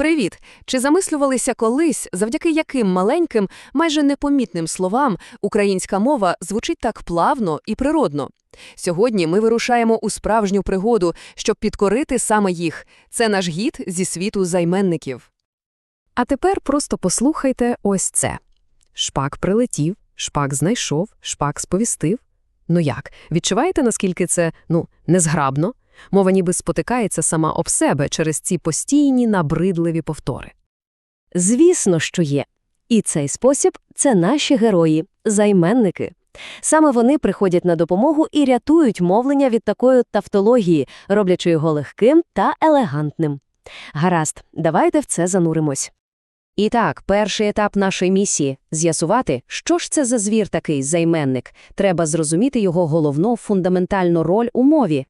Привіт! Чи замислювалися колись, завдяки яким маленьким, майже непомітним словам українська мова звучить так плавно і природно? Сьогодні ми вирушаємо у справжню пригоду, щоб підкорити саме їх. Це наш гід зі світу займенників. А тепер просто послухайте ось це. Шпак прилетів, шпак знайшов, шпак сповістив. Ну як, відчуваєте, наскільки це, ну, незграбно? Мова ніби спотикається сама об себе через ці постійні набридливі повтори. Звісно, що є. І цей спосіб це наші герої, займенники. Саме вони приходять на допомогу і рятують мовлення від такої тавтології, роблячи його легким та елегантним. Гаразд, давайте в це зануримось. І так, перший етап нашої місії з'ясувати, що ж це за звір такий займенник. Треба зрозуміти його головну фундаментальну роль у мові.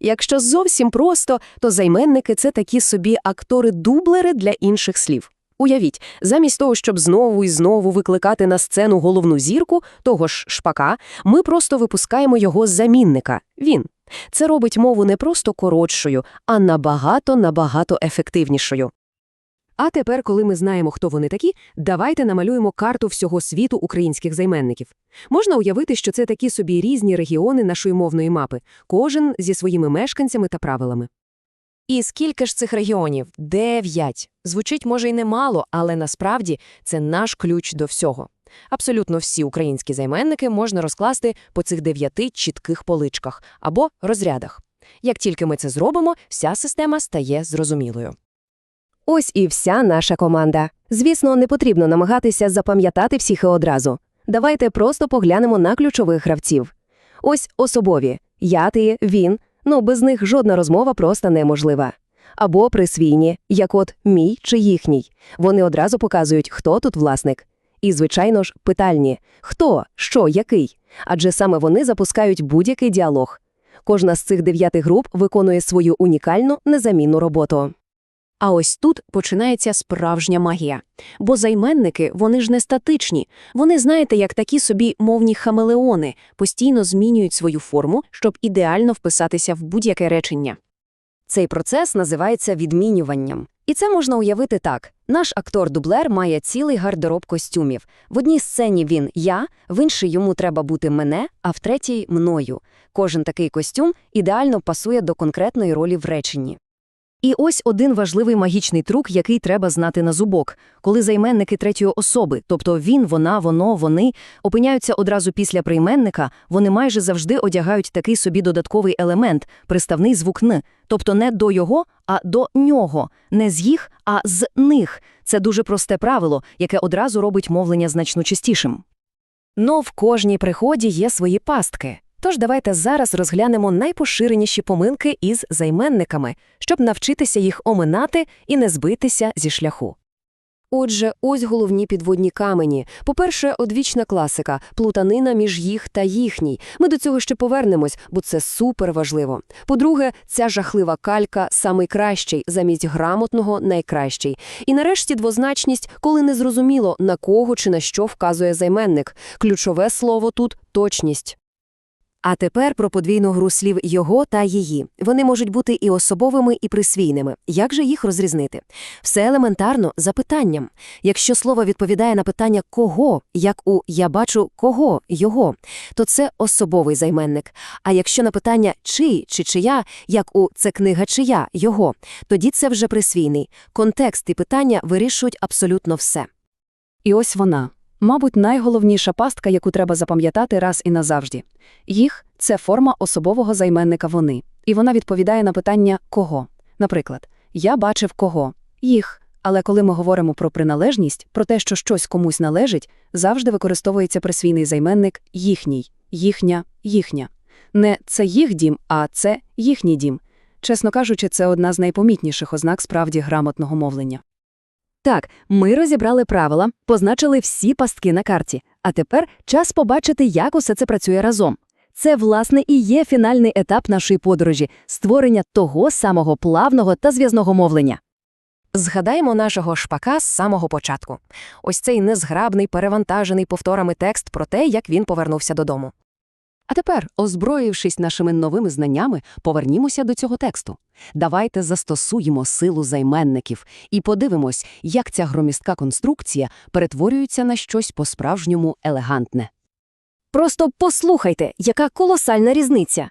Якщо зовсім просто, то займенники це такі собі актори-дублери для інших слів. Уявіть, замість того, щоб знову і знову викликати на сцену головну зірку, того ж шпака, ми просто випускаємо його з замінника. Він. Це робить мову не просто коротшою, а набагато-набагато ефективнішою. А тепер, коли ми знаємо, хто вони такі, давайте намалюємо карту всього світу українських займенників. Можна уявити, що це такі собі різні регіони нашої мовної мапи, кожен зі своїми мешканцями та правилами. І скільки ж цих регіонів? Дев'ять. Звучить, може, й немало, але насправді це наш ключ до всього. Абсолютно всі українські займенники можна розкласти по цих дев'яти чітких поличках або розрядах. Як тільки ми це зробимо, вся система стає зрозумілою. Ось і вся наша команда. Звісно, не потрібно намагатися запам'ятати всіх і одразу. Давайте просто поглянемо на ключових гравців. Ось особові я ти, він. Ну, без них жодна розмова просто неможлива. Або присвійні, як от мій чи їхній. Вони одразу показують, хто тут власник. І, звичайно ж, питальні хто, що, який. Адже саме вони запускають будь-який діалог. Кожна з цих дев'яти груп виконує свою унікальну незамінну роботу. А ось тут починається справжня магія. Бо займенники, вони ж не статичні. Вони, знаєте, як такі собі мовні хамелеони, постійно змінюють свою форму, щоб ідеально вписатися в будь-яке речення. Цей процес називається відмінюванням. І це можна уявити так. Наш актор-дублер має цілий гардероб костюмів. В одній сцені він я, в іншій йому треба бути мене, а в третій мною. Кожен такий костюм ідеально пасує до конкретної ролі в реченні. І ось один важливий магічний трюк, який треба знати на зубок. Коли займенники третьої особи, тобто він, вона, воно, вони, опиняються одразу після прийменника, вони майже завжди одягають такий собі додатковий елемент, приставний звук «н», тобто не до його, а до нього, не з їх, а з них. Це дуже просте правило, яке одразу робить мовлення значно чистішим. Но в кожній приході є свої пастки. Тож давайте зараз розглянемо найпоширеніші помилки із займенниками, щоб навчитися їх оминати і не збитися зі шляху. Отже, ось головні підводні камені. По-перше, одвічна класика плутанина між їх та їхній. Ми до цього ще повернемось, бо це супер важливо. По-друге, ця жахлива калька самий кращий, замість грамотного найкращий. І нарешті двозначність, коли не зрозуміло, на кого чи на що вказує займенник. Ключове слово тут точність. А тепер про подвійну гру слів його та її. Вони можуть бути і особовими, і присвійними. Як же їх розрізнити? Все елементарно запитанням. Якщо слово відповідає на питання кого, як у я бачу кого, його, то це особовий займенник. А якщо на питання чий чи чия, як у це книга чия, його, тоді це вже присвійний. Контекст і питання вирішують абсолютно все. І ось вона. Мабуть, найголовніша пастка, яку треба запам'ятати раз і назавжди. Їх це форма особового займенника вони, і вона відповідає на питання кого. Наприклад, я бачив кого, їх. Але коли ми говоримо про приналежність, про те, що щось комусь належить, завжди використовується присвійний займенник їхній, їхня, їхня. Не це їх дім, а це їхній дім. Чесно кажучи, це одна з найпомітніших ознак справді грамотного мовлення. Так, ми розібрали правила, позначили всі пастки на карті, а тепер час побачити, як усе це працює разом. Це, власне, і є фінальний етап нашої подорожі створення того самого плавного та зв'язного мовлення. Згадаємо нашого шпака з самого початку. Ось цей незграбний, перевантажений повторами текст про те, як він повернувся додому. А тепер, озброївшись нашими новими знаннями, повернімося до цього тексту. Давайте застосуємо силу займенників і подивимось, як ця громістка конструкція перетворюється на щось по-справжньому елегантне. Просто послухайте, яка колосальна різниця.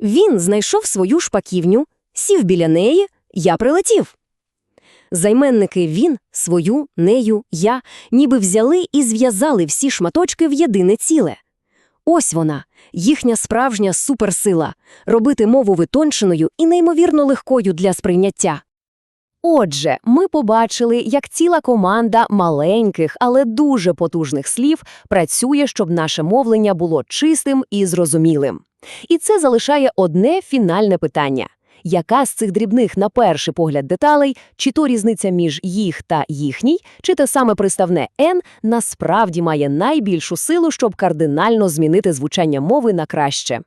Він знайшов свою шпаківню, сів біля неї, я прилетів. Займенники він, свою, нею, я ніби взяли і зв'язали всі шматочки в єдине ціле. Ось вона, їхня справжня суперсила – робити мову витонченою і неймовірно легкою для сприйняття. Отже, ми побачили, як ціла команда маленьких, але дуже потужних слів працює, щоб наше мовлення було чистим і зрозумілим. І це залишає одне фінальне питання. Яка з цих дрібних на перший погляд деталей, чи то різниця між їх та їхній, чи те саме приставне «н» насправді має найбільшу силу, щоб кардинально змінити звучання мови на краще?